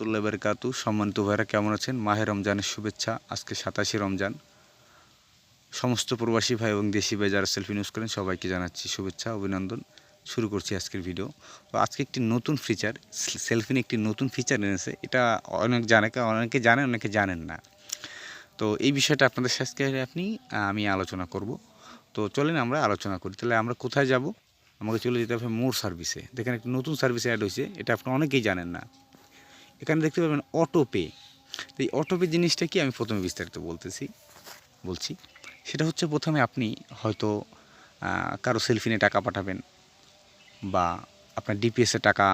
রহমতুল্লাহ বেরকাতু। সম্মানিত ভাইরা কেমন আছেন? মাহে রমজানের শুভেচ্ছা। আজকে সাতাশে রমজান। সমস্ত প্রবাসী ভাই এবং দেশি ভাই যারা সেলফি নিউজ করেন, সবাইকে জানাচ্ছি শুভেচ্ছা, অভিনন্দন। শুরু করছি আজকের ভিডিও তো আজকে একটি নতুন ফিচার সেলফি একটি নতুন ফিচার এনেছে। এটা অনেক জানে, অনেকে জানেন অনেকে জানেন না। তো এই বিষয়টা আপনাদের সাথে আপনি, আমি আলোচনা করব। তো চলেন আমরা আলোচনা করি। তাহলে আমরা কোথায় যাব? আমাকে চলে যেতে হবে মোর সার্ভিসে দেখেন একটি নতুন সার্ভিস অ্যাড হয়েছে। এটা আপনি অনেকেই জানেন না। এখানে দেখতে পাবেন অটো পে তো এই অটো পে জিনিসটা কি? আমি প্রথমে বিস্তারিত বলতেছি, বলছি। সেটা হচ্ছে প্রথমে আপনি হয়তো কারও সেলফিনে টাকা পাঠাবেন বা আপনার ডিপিএসে টাকা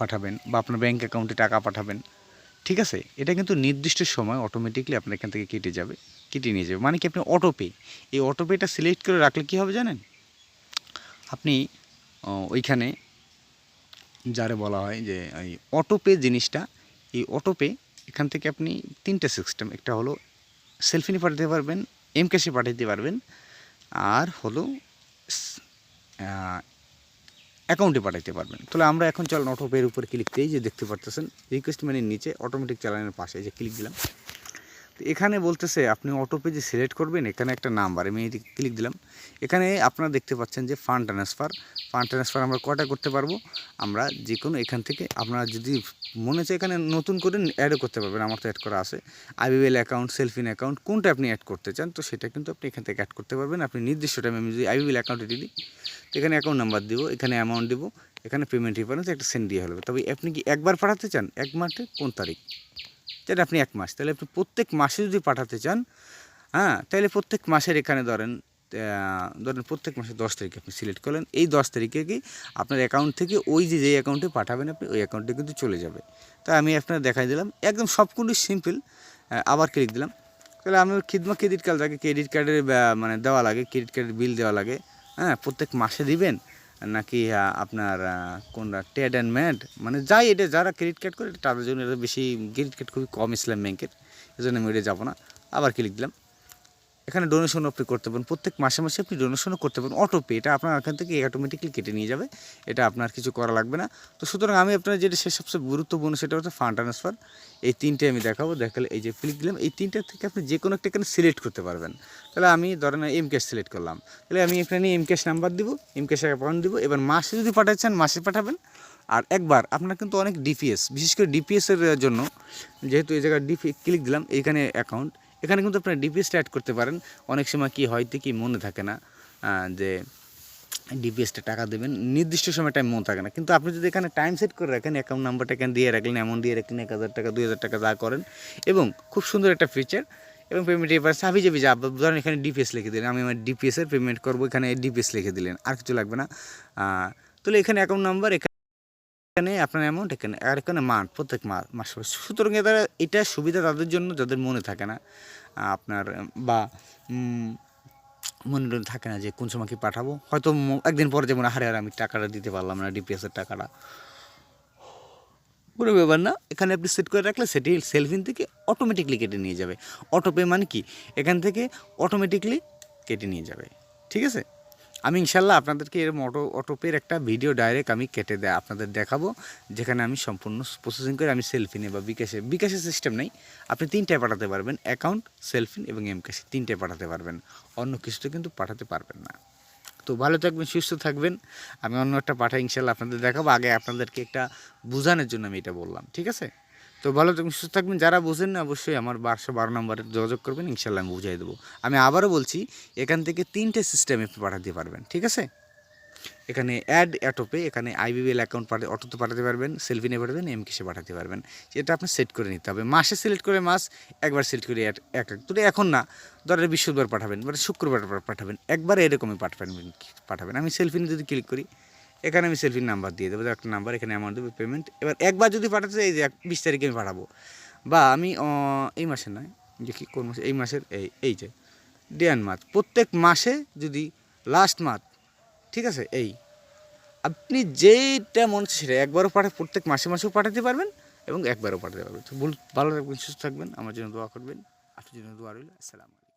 পাঠাবেন বা আপনার ব্যাঙ্ক অ্যাকাউন্টে টাকা পাঠাবেন, ঠিক আছে? এটা কিন্তু নির্দিষ্ট সময় অটোমেটিকলি আপনার এখান থেকে কেটে যাবে, কেটে নিয়ে যাবে। মানে কি আপনি অটো পে এই অটো পেটা সিলেক্ট করে রাখলে কী হবে জানেন? আপনি ওইখানে যারে বলা হয় যে এই অটোপে জিনিসটা, এই অটো পে এখান থেকে আপনি তিনটে সিস্টেম একটা হলো সেলফিনি পাঠাতে পারবেন এম ক্যাশে পাঠাতে পারবেন, আর হলো অ্যাকাউন্টে পাঠাতে পারবেন। তাহলে আমরা এখন চলেন অটো পের উপর ক্লিক দিই যে দেখতে পারতেছেন রিকোয়েস্ট মেনের নিচে অটোমেটিক চালানোর পাশে যে ক্লিক দিলাম। তো এখানে বলতেছে, আপনি অটো পে যে সিলেক্ট করবেন, এখানে একটা নাম্বার আমি এটি ক্লিক দিলাম। এখানে আপনারা দেখতে পাচ্ছেন যে ফান্ড ট্রান্সফার ফান্ড ট্রান্সফার আমরা কটা করতে পারব? আমরা যে কোনো এখান থেকে আপনারা যদি মনে হচ্ছে এখানে নতুন করে অ্যাডও করতে পারবেন, আমার তো অ্যাড করা আছে। আইবিএল অ্যাকাউন্ট সেলফিন অ্যাকাউন্ট কোনটা আপনি অ্যাড করতে চান, তো সেটা কিন্তু আপনি এখান থেকে অ্যাড করতে পারবেন। আপনি নির্দিষ্ট টাইমে আমি যদি আইবিএল অ্যাকাউন্টে দিই, তো এখানে অ্যাকাউন্ট নাম্বার দিব, এখানে অ্যামাউন্ট দিব, এখানে পেমেন্ট রিফারেন্স একটা সেন্ড দিয়ে হবে তবে আপনি কি একবার পাঠাতে চান? এক মাসে কোন তারিখ? যেটা আপনি এক মাস। তাহলে আপনি প্রত্যেক মাসে যদি পাঠাতে চান হ্যাঁ তাহলে প্রত্যেক মাসের এখানে ধরেন ধরেন প্রত্যেক মাসে দশ তারিখে আপনি সিলেক্ট করলেন, এই দশ তারিখে কি আপনার অ্যাকাউন্ট থেকে ওই যে, যেই অ্যাকাউন্টে পাঠাবেন আপনি, ওই অ্যাকাউন্টে কিন্তু চলে যাবে। তাই আমি আপনার দেখাই দিলাম, একদম সবগুলো সিম্পল আবার ক্লিক দিলাম। তাহলে আমি খিদমা ক্রেডিট কার্ড লাগে ক্রেডিট কার্ডের মানে দেওয়া লাগে ক্রেডিট কার্ডের বিল দেওয়া লাগে হ্যাঁ প্রত্যেক মাসে দিবেন নাকি আপনার কোনটা টেড অ্যান্ড ম্যাড মানে যাই এটা, যারা ক্রেডিট কার্ড করে, তাদের জন্য এটা বেশি ক্রেডিট কার্ড খুবই কম ইসলাম ব্যাংকের এই জন্য আমি ওইটা যাব না। আবার ক্লিক দিলাম। এখানে ডোনেশন আপনি করতে পারেন প্রত্যেক মাসে মাসে আপনি ডোনেশনও করতে পারেন অটো পে এটা আপনার এখান থেকে অটোমেটিকলি কেটে নিয়ে যাবে। এটা আপনার কিছু করা লাগবে না। তো সুতরাং আমি আপনার যেটা সে সবচেয়ে গুরুত্বপূর্ণ সেটা হচ্ছে ফান্ড ট্রান্সফার এই তিনটে আমি দেখাবো। দেখালে এই যে ক্লিক দিলাম, এই তিনটা থেকে আপনি যে কোনো একটা এখানে সিলেক্ট করতে পারবেন। তাহলে আমি ধরেন এম ক্যাশ সিলেক্ট করলাম। তাহলে আমি এখানে এম ক্যাশ নাম্বার দিব এম ক্যাশ অ্যাকাউন্ট দিব। এবার মাসে যদি পাঠাচ্ছেন, মাসে পাঠাবেন। আর একবার আপনার কিন্তু অনেক ডিপিএস বিশেষ করে ডিপিএসের জন্য, যেহেতু এই জায়গায় ডিপি ক্লিক দিলাম, এইখানে অ্যাকাউন্ট এখানে কিন্তু আপনারা ডিপিএসটা অ্যাড করতে পারেন। অনেক সময় কি হয়তো কি মনে থাকে না যে ডিপিএসটা টাকা দেবেন, নির্দিষ্ট সময় টাইম মনে থাকে না। কিন্তু আপনি যদি এখানে টাইম সেট করে রাখেন অ্যাকাউন্ট নাম্বারটা এখানে দিয়ে রাখলেন অ্যামাউন্ট দিয়ে রাখলেন, এক হাজার টাকা, দুই হাজার টাকা যা করেন, এবং খুব সুন্দর একটা ফিচার এবং পেমেন্ট এবার হাবি যাবি যা ধরেন এখানে ডিপিএস লিখে দিলেন, আমি আমার ডিপিএসের পেমেন্ট করব, এখানে ডিপিএস লিখে দিলেন, আর কিছু লাগবে না। তাহলে এখানে অ্যাকাউন্ট নাম্বার এখানে আপনার অ্যামাউন্ট এখানে, আর এখানে মান, প্রত্যেক মাস। সুতরাং এটা এটা সুবিধা তাদের জন্য যাদের মনে থাকে না আপনার, বা মনে থাকে না যে কোন সময় কি পাঠাবো। হয়তো একদিন পরে যেমন হারে আর, আমি টাকাটা দিতে পারলাম না ডিপিএসের টাকাটা। কোনো ব্যাপার না, এখানে আপনি সেট করে রাখলে সেটি সেলফিন থেকে অটোমেটিকলি কেটে নিয়ে যাবে। অটোপে মানে কি? এখান থেকে অটোমেটিকলি কেটে নিয়ে যাবে। ঠিক আছে? আমি ইনশাল্লাহ আপনাদেরকে এরকম অটো অটোপের একটা ভিডিও ডাইরেক্ট আমি কেটে দেয় আপনাদের দেখাবো, যেখানে আমি সম্পূর্ণ প্রসেসিং করে আমি সেলফিনে বা বিকাশে বিকাশের সিস্টেম নেই। আপনি তিনটায় পাঠাতে পারবেন অ্যাকাউন্ট সেলফিন এবং এম ক্যাশে তিনটায় পাঠাতে পারবেন। অন্য কিছুতে কিন্তু পাঠাতে পারবেন না। তো ভালো থাকবেন, সুস্থ থাকবেন। আমি অন্য একটা পাঠাই ইনশাল্লাহ আপনাদের দেখাবো। আগে আপনাদেরকে একটা বোঝানোর জন্য আমি এটা বললাম, ঠিক আছে? তো ভালো থাকবেন, সুস্থ থাকবেন। যারা বোঝেন না, অবশ্যই আমার বারোশো বারো নম্বরে যোগাযোগ করবেন ইনশাল্লাহ আমি বুঝাই দেবো। আমি আবারও বলছি, এখান থেকে তিনটে সিস্টেমে পাঠাতে পারবেন, ঠিক আছে? এখানে অ্যাড অ্যাটোপে এখানে আইবিএল অ্যাকাউন্ট পাঠা, অটোতে পাঠাতে পারবেন সেলফিনে পাঠাবেন এম কিসে পাঠাতে পারবেন। এটা আপনি সেট করে নিতে হবে। মাসে সিলেক্ট করে মাস, একবার সিলেক্ট করে এক এক তো এখন না, ধরেন বৃহস্পতিবার পাঠাবেন, বা শুক্রবার পাঠাবেন, একবার এরকমই পাঠাবেন পাঠাবেন। আমি সেলফিনে যদি ক্লিক করি এখানে আমি সেলফির নাম্বার দিয়ে দেবো, একটা নাম্বার এখানে অ্যামাউন্ট দেবো পেমেন্ট এবার একবার যদি পাঠাতে এই যে এক- বিশ তারিখে আমি পাঠাবো। বা আমি এই মাসে নয় দেখি কোন মাসে? এই মাসের, এই এই যে ডে অ্যান্ড মান্থ প্রত্যেক মাসে যদি লাস্ট মান্থ ঠিক আছে, এই, আপনি যেইটা মনে হচ্ছে সেটা একবারও পাঠা, প্রত্যেক মাসে মাসেও পাঠাতে পারবেন এবং একবারও পাঠাতে পারবেন। ভুল, ভালো থাকবেন, সুস্থ থাকবেন। আমার জন্য দোয়া করবেন। আপনার জন্য দোয়া রইল। আসসালামু